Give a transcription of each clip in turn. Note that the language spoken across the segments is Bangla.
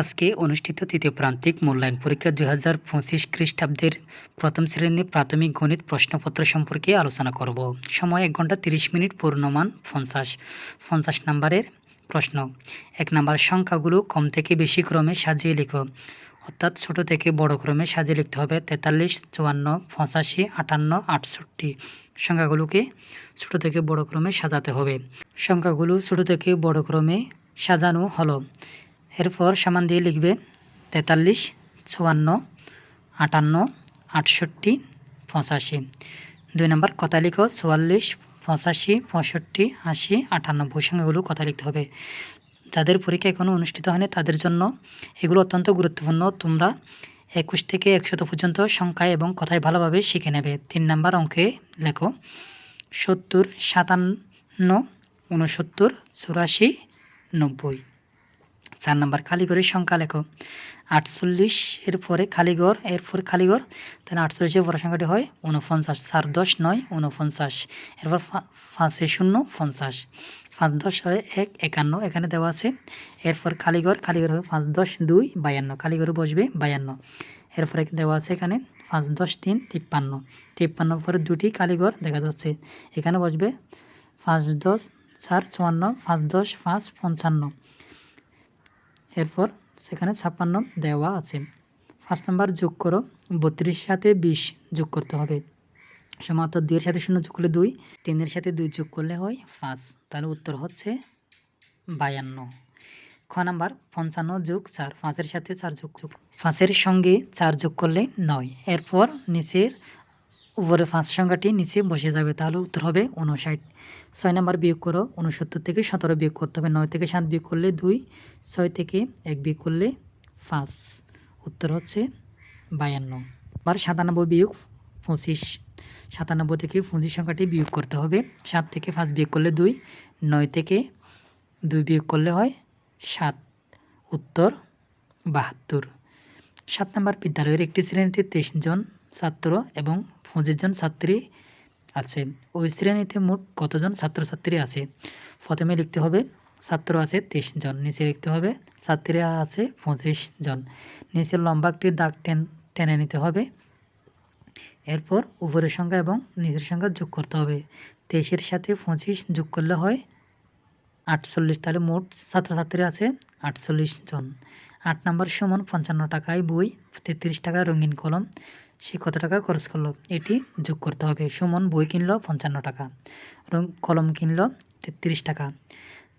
আজকে অনুষ্ঠিত তৃতীয় প্রান্তিক মূল্যায়ন পরীক্ষা দুই হাজার পঁচিশ খ্রিস্টাব্দের প্রথম শ্রেণির প্রাথমিক গণিত প্রশ্নপত্র সম্পর্কে আলোচনা করব। সময় এক ঘণ্টা তিরিশ মিনিট, পূর্ণমান পঞ্চাশ। পঞ্চাশ নম্বরের প্রশ্ন, এক নম্বর সংখ্যাগুলো কম থেকে বেশি ক্রমে সাজিয়ে লিখো। অর্থাৎ ছোট থেকে বড় ক্রমে সাজিয়ে লিখতে হবে তেতাল্লিশ, চুয়ান্ন, পঁচাশি, আটান্ন, আটষট্টি। সংখ্যাগুলোকে ছোট থেকে বড় ক্রমে সাজাতে হবে। সংখ্যাগুলো ছোট থেকে বড় ক্রমে সাজানো হলো। এরপর সমান দিয়ে লিখবে তেতাল্লিশ, চুয়ান্ন, আটান্ন, আটষট্টি, পঁচাশি। দুই নম্বর কথা লিখো চুয়াল্লিশ, পঁচাশি, পঁয়ষট্টি, আশি আটানব্বই সংখ্যাগুলো কথা লিখতে হবে। যাদের পরীক্ষা এখনও অনুষ্ঠিত হয়নি, তাদের জন্য এগুলো অত্যন্ত গুরুত্বপূর্ণ। তোমরা একুশ থেকে একশত পর্যন্ত সংখ্যায় এবং কথায় ভালোভাবে শিখে নেবে। তিন নাম্বার অঙ্কে লেখো সত্তর, সাতান্ন, উনসত্তর, চুরাশি, নব্বই। চার নাম্বার কালীগড়ের সংখ্যা লেখো। আটচল্লিশ এর পরে কালীগড় এরপর কালীগড় তাহলে আটচল্লিশের পরে সংখ্যাটি হয় উনপঞ্চাশ চার দশ নয় উনপঞ্চাশ এরপর পাঁচে শূন্য, পঞ্চাশ। পাঁচ দশ হয় এক, একান্ন, এখানে দেওয়া আছে। এরপর কালীগড় কালীগড় হবে পাঁচ দশ দুই, বায়ান্ন। কালীগড়ে বসবে বায়ান্ন। এরপরে দেওয়া আছে এখানে পাঁচ দশ তিন, তিপ্পান্ন। তিপ্পান্ন পরে দুটি কালীগড় দেখা যাচ্ছে। এখানে বসবে পাঁচ দশ চার, চুয়ান্ন, পাঁচ দশ, পাঁচ পঞ্চান্ন। এরপর সেখানে ছাপ্পান্ন দেওয়া আছে। পাঁচ নাম্বার যোগ করো, বত্রিশ সাথে বিশ যোগ করতে হবে। সমান্তর দুইয়ের সাথে শূন্য যোগ করলে দুই, তিনের সাথে দুই যোগ করলে হয় পাঁচ। তাহলে উত্তর হচ্ছে বায়ান্ন। খ নাম্বার, পঞ্চান্ন যোগ চার, পাঁচের সাথে চার যোগ যোগ। পাঁচের সঙ্গে চার যোগ করলে নয়। এরপর নিচের উপরে পাঁচ সংখ্যাটি নিচে বসে যাবে, তাহলে উত্তর হবে উনষাট ছয় নাম্বার বিয়োগ করো উনসত্তর থেকে সতেরো বিয়োগ করতে হবে। নয় থেকে সাত বিয়োগ করলে দুই, ছয় থেকে এক বিয়োগ করলে পাঁচ। উত্তর হচ্ছে বায়ান্ন। আবার সাতানব্বই বিয়োগ পঁচিশ। সাতানব্বই থেকে পঁচিশ সংখ্যাটি বিয়োগ করতে হবে। সাত থেকে পাঁচ বিয়োগ করলে দুই, নয় থেকে দুই বিয়োগ করলে হয় সাত। উত্তর বাহাত্তর। সাত নম্বর বিদ্যালয়ের একটি শ্রেণীতে তেইশ জন ছাত্র এবং পঁচিশ জন ছাত্রী আছে। ওই শ্রেণীতে মোট কতজন ছাত্রছাত্রী আছে? প্রথমে লিখতে হবে, ছাত্র আছে তেইশ জন। নিচে লিখতে হবে ছাত্রীরা আছে পঁচিশ জন। নিচের লম্বা একটি দাগ টেন, টেনে নিতে হবে। এরপর উপরের সংখ্যা এবং নিচের সংখ্যা যোগ করতে হবে। তেইশের সাথে পঁচিশ যোগ করলে হয় আটচল্লিশ। তাহলে মোট ছাত্রছাত্রী আছে আটচল্লিশ জন। আট নাম্বার সমান পঞ্চান্ন টাকায় বই, তেত্রিশ টাকা রঙিন কলম সে কত টাকা খরচ করল? এটি যোগ করতে হবে। সুমন বই কিনলো পঞ্চান্ন টাকা, রং কলম কিনলো তেত্রিশ টাকা।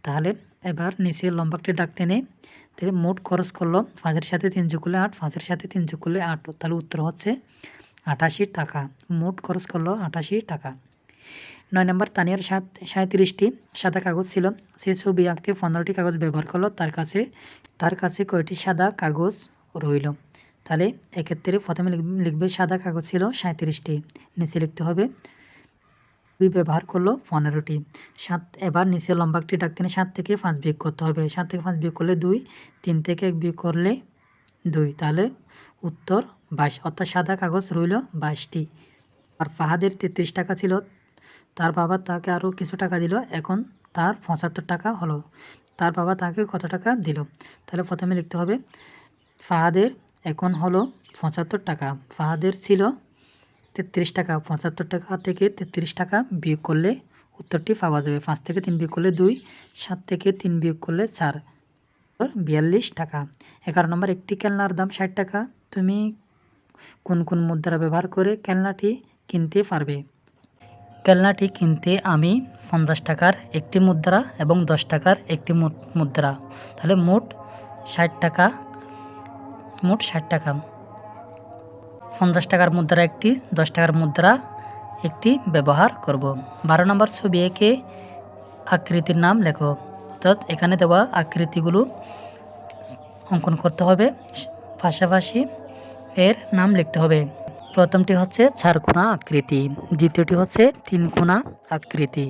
তাহলে এবার নিচে লম্বাকটি ডাকতে নেই তাহলে মোট খরচ করল পাঁচের সাথে তিন যোগ করলে আট, পাঁচের সাথে তিন যোগ করলে আট। তাহলে উত্তর হচ্ছে আটাশি টাকা। মোট খরচ করল আটাশি টাকা। নয় নম্বর তানিয়ার সাত, সাঁত্রিশটি সাদা কাগজ ছিল। সে ছবি আঁকতে পনেরোটি কাগজ ব্যবহার করল। তার কাছে তার কাছে কয়টি সাদা কাগজ রইল? তাহলে এক্ষেত্রে প্রথমে লিখ- লিখবে সাদা কাগজ ছিল সাঁত্রিশটি নিচে লিখতে হবে দুই ব্যবহার করল পনেরোটি। সাত, এবার নিচে লম্বা একটি ডাক টেনে সাত থেকে পাঁচ বিয়োগ করতে হবে। সাত থেকে পাঁচ বিয়োগ করলে দুই, তিন থেকে এক বিয়োগ করলে দুই। তাহলে উত্তর বাইশ, অর্থাৎ সাদা কাগজ রইল বাইশটি। আর ফাহাদের তেত্রিশ টাকা ছিল, তার বাবা তাকে আরও কিছু টাকা দিল, এখন তার পঁচাত্তর টাকা হলো। তার বাবা তাকে কত টাকা দিল? তাহলে প্রথমে লিখতে হবে, ফাহাদের এখন হলো পঁচাত্তর টাকা। ফাহাদের ছিল তেত্রিশ টাকা। পঁচাত্তর টাকা থেকে তেত্রিশ টাকা বিয়োগ করলে উত্তরটি পাওয়া যাবে। পাঁচ থেকে তিন বিয়োগ করলে দুই, সাত থেকে তিন বিয়োগ করলে চার। বিয়াল্লিশ টাকা। এগারো নম্বর, একটি খেলনার দাম ষাট টাকা। তুমি কোন কোন মুদ্রা ব্যবহার করে খেলনাটি কিনতে পারবে? খেলনাটি কিনতে আমি পঞ্চাশ টাকার একটি মুদ্রা এবং দশ টাকার একটি মুদ্রা। তাহলে মোট ষাট টাকা মোট ষাট টাকা। পঞ্চাশ টাকার মুদ্রা একটি, দশ টাকার মুদ্রা একটি ব্যবহার করব। বারো নম্বর ছবি এঁকে আকৃতির নাম লেখো। অর্থাৎ এখানে দেওয়া আকৃতিগুলো অঙ্কন করতে হবে। পাশাপাশি এর নাম লিখতে হবে। প্রথমটি হচ্ছে চারকোনা আকৃতি, দ্বিতীয়টি হচ্ছে তিনকোনা আকৃতি।